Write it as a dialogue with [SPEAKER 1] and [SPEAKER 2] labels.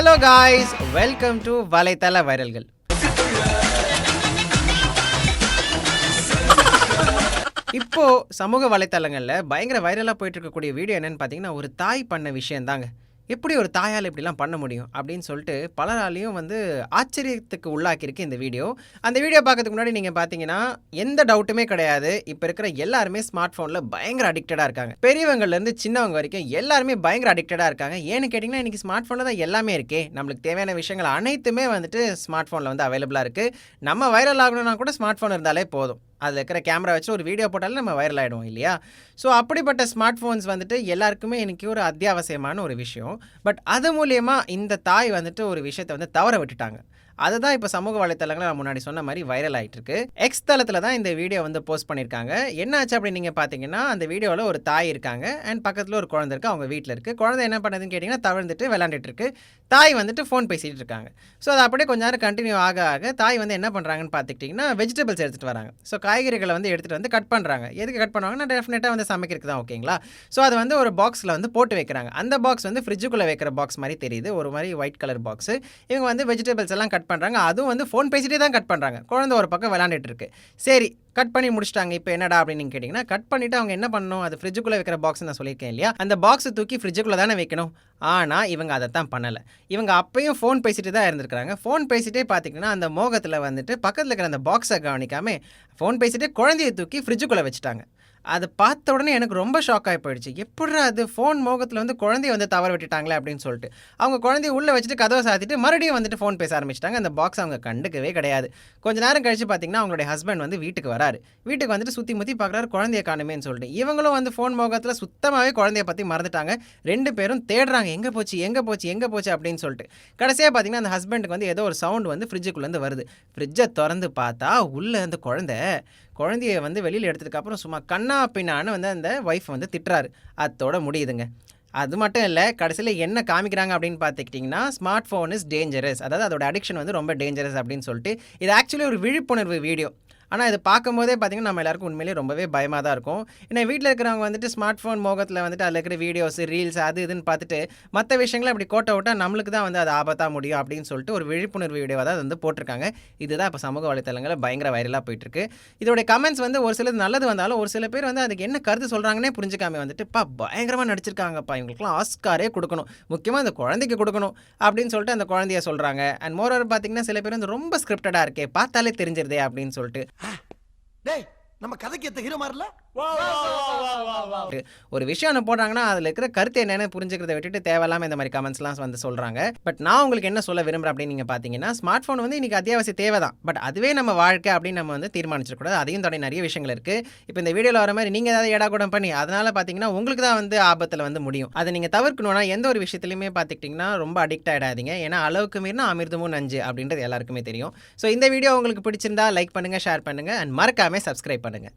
[SPEAKER 1] Hello guys welcome to வலைத்தள வைரல்கள் இப்போ சமூக வலைத்தளங்களில் பயங்கர வைரலாக போயிட்டு இருக்கக்கூடிய வீடியோ என்னன்னு பார்த்தீங்கன்னா ஒரு தாய் பண்ண விஷயம் தாங்க எப்படி ஒரு தாயால் இப்படிலாம் பண்ண முடியும் அப்படின்னு சொல்லிட்டு பலராலையும் வந்து ஆச்சரியத்துக்கு உள்ளாக்கியிருக்கு இந்த வீடியோ. அந்த வீடியோ பார்க்கறதுக்கு முன்னாடி நீங்கள் பார்த்தீங்கன்னா எந்த டவுட்டுமே கிடையாது. இப்போ இருக்கிற எல்லாருமே ஸ்மார்ட் ஃபோனில் பயங்கர அடிக்டடாக இருக்காங்க. பெரியவங்கள்லேருந்து சின்னவங்க வரைக்கும் எல்லாருமே பயங்கர அடிக்டடாக இருக்காங்க. ஏன்னு கேட்டிங்கன்னா இன்றைக்கி ஸ்மார்ட் ஃபோனில் தான் எல்லாமே இருக்கே. நம்மளுக்கு தேவையான விஷயங்கள் அனைத்துமே வந்துட்டு ஸ்மார்ட் ஃபோனில் வந்து அவைலபிளாக இருக்குது நம்ம வைரல் ஆகணும்னா கூட ஸ்மார்ட் ஃபோன் இருந்தாலே போதும். அதில் இருக்கிற கேமரா வச்சு ஒரு வீடியோ போட்டாலும் நம்ம வைரல் ஆகிடுவோம் இல்லையா? ஸோ அப்படிப்பட்ட ஸ்மார்ட் ஃபோன்ஸ் வந்துட்டு எல்லாருக்குமே இன்றைக்கி ஒரு அத்தியாவசியமான ஒரு விஷயம். பட் அது மூலியமா இந்த தாய் வந்துட்டு ஒரு விஷயத்தை வந்து தவற விட்டுட்டாங்க. அதுதான் இப்போ சமூக வலைத்தளங்களில் நான் முன்னாடி சொன்ன மாதிரி வைரல் ஆகிட்டு இருக்கு எக்ஸ் தளத்தில் தான் இந்த வீடியோ வந்து போஸ்ட் பண்ணியிருக்காங்க. என்ன ஆச்சு அப்படின்னு நீங்கள் பார்த்தீங்கன்னா அந்த வீடியோவில் ஒரு தாய் இருக்காங்க. அண்ட் பக்கத்தில் ஒரு குழந்தை இருக்கு அவங்க வீட்டில் இருக்குது குழந்தை என்ன பண்ணுதுன்னு கேட்டிங்கன்னா தவழ்ந்துட்டு விளாண்டுட்டு இருக்கு. தாய் வந்துட்டு ஃபோன் பேசிகிட்டு இருக்காங்க. ஸோ அதை அப்படியே கொஞ்ச நேரம் கண்டினியூ ஆக ஆக தாய் வந்து என்ன பண்ணுறாங்கன்னு பார்த்துக்கிட்டிங்கன்னா வெஜிடபிள்ஸ் எடுத்துகிட்டு வராங்க. ஸோ காய்கறிகளை வந்து எடுத்துகிட்டு வந்து கட் பண்ணுறாங்க எதுக்கு கட் பண்ணுவாங்கன்னா டெஃபினட்டாக வந்து சமைக்கிறதுக்கு தான் ஓகேங்களா ஸோ அது வந்து ஒரு பாக்ஸில் வந்து போட்டு வைக்கிறாங்க. அந்த பாக்ஸ் வந்து ஃப்ரிட்ஜுக்குள்ளே வைக்கிற பாக்ஸ் மாதிரி தெரியுது. ஒரு மாதிரி ஒயிட் கலர் பாக்ஸ் இவங்க வந்து வெஜிடபிள்ஸ் எல்லாம் கட் பண்ணுறாங்க அதுவும் வந்து ஃபோன் பேசிகிட்டே தான் கட் பண்ணுறாங்க குழந்தை ஒரு பக்கம் விளாண்டுட்டு இருக்கு சரி கட் பண்ணி முடிச்சிட்டாங்க. இப்போ என்னடா அப்படின்னு கேட்டிங்கன்னா கட் பண்ணிவிட்டு அவங்க என்ன பண்ணணும்? அது ஃப்ரிட்ஜுக்குள்ளே வைக்கிற பாக்ஸ் நான் சொல்லியிருக்கேன் இல்லையா? அந்த பாக்ஸை தூக்கி ஃப்ரிட்ஜுக்குள்ளே தானே வைக்கணும். ஆனால் இவங்க அதை தான் பண்ணலை. இவங்க அப்பையும் ஃபோன் பேசிட்டு தான் இருந்திருக்கிறாங்க. ஃபோன் பேசிட்டே பார்த்தீங்கன்னா அந்த மோகத்தில் வந்துட்டு பக்கத்தில் இருக்கிற அந்த பாக்ஸை கவனிக்காமல் ஃபோன் பேசிட்டே குழந்தையை தூக்கி ஃப்ரிட்ஜுக்குள்ளே வச்சுட்டாங்க. அதை பார்த்த உடனே எனக்கு ரொம்ப ஷாக் ஆகி போயிடுச்சு. எப்படிடா அது ஃபோன் மோகத்தில் வந்து குழந்தைய வந்து தவற விட்டுட்டாங்களே அப்படின்னு சொல்லிட்டு. அவங்க குழந்தைய உள்ளே வச்சுட்டு கதவை சாத்திட்டு மறுபடியும் வந்துட்டு ஃபோன் பேச ஆரம்பிச்சிட்டாங்க. அந்த பாக்ஸ் அவங்க கண்டுக்கவே கிடையாது. கொஞ்ச நேரம் கழிச்சு பார்த்தீங்கன்னா அவங்களுடைய ஹஸ்பண்ட் வந்து வீட்டுக்கு வராரு. வீட்டுக்கு வந்துட்டு சுற்றி முற்றி பார்க்குறாரு குழந்தைய காணுமேன்னு சொல்லிட்டு. இவங்களும் வந்து ஃபோன் மோகத்தில் சுத்தமாகவே குழந்தைய பற்றி மறந்துட்டாங்க. ரெண்டு பேரும் தேடுறாங்க எங்கே போச்சு எங்கே போச்சு எங்கே போச்சு? அப்படின்னு சொல்லிட்டு. கடைசியாக பார்த்தீங்கன்னா அந்த ஹஸ்பண்டுக்கு வந்து ஏதோ ஒரு சவுண்ட் வந்து ஃப்ரிட்ஜுக்குள்ளேருந்து வருது. ஃப்ரிட்ஜை திறந்து பார்த்தா உள்ளே அந்த குழந்தை குழந்தைய வந்து வெளியில் எடுத்ததுக்கப்புறம் சும்மா கண்ணை பின்னான்னு வந்து அந்த ஒய்ஃப் வந்து திட்டுறாரு. அதோட முடியுதுங்க. அது மட்டும் இல்லை கடைசியில் என்ன காமிக்கிறாங்க அப்படின்னு பார்த்துக்கிட்டிங்கன்னா ஸ்மார்ட் ஃபோன் இஸ் டேஞ்சரஸ் அதாவது அதோட அடிக்ஷன் வந்து ரொம்ப டேஞ்சரஸ் அப்படின்னு சொல்லிட்டு இது ஆக்சுவலி ஒரு விழிப்புணர்வு வீடியோ ஆனால் இது பார்க்கும்போதே பார்த்தீங்கன்னா நம்ம எல்லாருக்கும் உண்மையிலேயே ரொம்பவே பயமாக தான் இருக்கும். ஏன்னா வீட்டில் இருக்கிறவங்க வந்துட்டு ஸ்மார்ட் ஃபோன் மோகத்தில் வந்துட்டு அதில் இருக்கிற வீடியோஸ் ரீல்ஸ் அது இதுன்னு பார்த்துட்டு மற்ற விஷயங்களை அப்படி கோட்டை விட்டால் நம்மளுக்கு தான் வந்து அது ஆபத்தாக முடியும் அப்படின்னு சொல்லிட்டு ஒரு விழிப்புணர்வு வீடியோவாக தான் வந்து போட்டிருக்காங்க. இதுதான் இப்போ சமூக வலைத்தளங்களில் பயங்கர வைரலாக போயிட்டுருக்கு. இதோடைய கமெண்ட்ஸ் வந்து ஒரு சிலது நல்லது வந்தாலும் ஒரு சில பேர் வந்து அதுக்கு என்ன கருத்து சொல்கிறாங்கன்னே புரிஞ்சுக்காம வந்துட்டு பா பயங்கரமாக நடிச்சிருக்காங்கப்பா. இவங்களுக்குலாம் ஆஸ்காரே கொடுக்கணும். முக்கியமாக அந்த குழந்தைக்கு கொடுக்கணும் அப்படின்னு சொல்லிட்டு அந்த குழந்தைய சொல்கிறாங்க அண்ட் மோரோவர் பார்த்தீங்கன்னா சில பேர் வந்து ரொம்ப ஸ்கிரிப்டடாக இருக்கே பார்த்தாலே தெரிஞ்சிருதே அப்படின்னு சொல்லிட்டு.
[SPEAKER 2] டேய் நம்ம கதைக்கு ஏத்த ஹீரோ மாதிரில
[SPEAKER 1] ஒரு விஷயம் ஒன்று போடுறாங்கன்னா அதில் இருக்கிற கருத்து என்னென்னு புரிஞ்சுக்கிறத விட்டுட்டு தேவையில்லாமல் இந்த மாதிரி கமெண்ட்ஸ்லாம் வந்து சொல்கிறாங்க பட் நான் உங்களுக்கு என்ன சொல்ல விரும்புகிறேன் அப்படின்னு நீங்கள் பார்த்தீங்கன்னா ஸ்மார்ட் ஃபோன் வந்து இன்றைக்கி அத்தியாவசிய தேவை தான் பட் அதுவே நம்ம வாழ்க்கை அப்படின்னு நம்ம வந்து தீர்மானிச்சிடக்கூடாது. அதையும் தொடங்கி நிறைய விஷயங்கள் இருக்குது இப்போ இந்த வீடியோவில் வர மாதிரி நீங்கள் ஏதாவது ஏடா கூட பண்ணி அதனால் பார்த்தீங்கன்னா உங்களுக்கு தான் வந்து ஆபத்தில் வந்து முடியும். அதை நீங்கள் தவிர்க்கணும்னா எந்த ஒரு விஷயத்துலையுமே பார்த்துக்கிட்டிங்கன்னா ரொம்ப அடிக்ட் ஆகிடாதீங்க ஏன்னா அளவுக்கு மீறினா அமிர்தமும் நஞ்சு அப்படின்றது எல்லாருக்குமே தெரியும். ஸோ இந்த வீடியோ உங்களுக்கு பிடிச்சிருந்தா லைக் பண்ணுங்கள் ஷேர் பண்ணுங்கள் அண்ட் மறக்காமல் சப்ஸ்கிரைப் பண்ணுங்கள்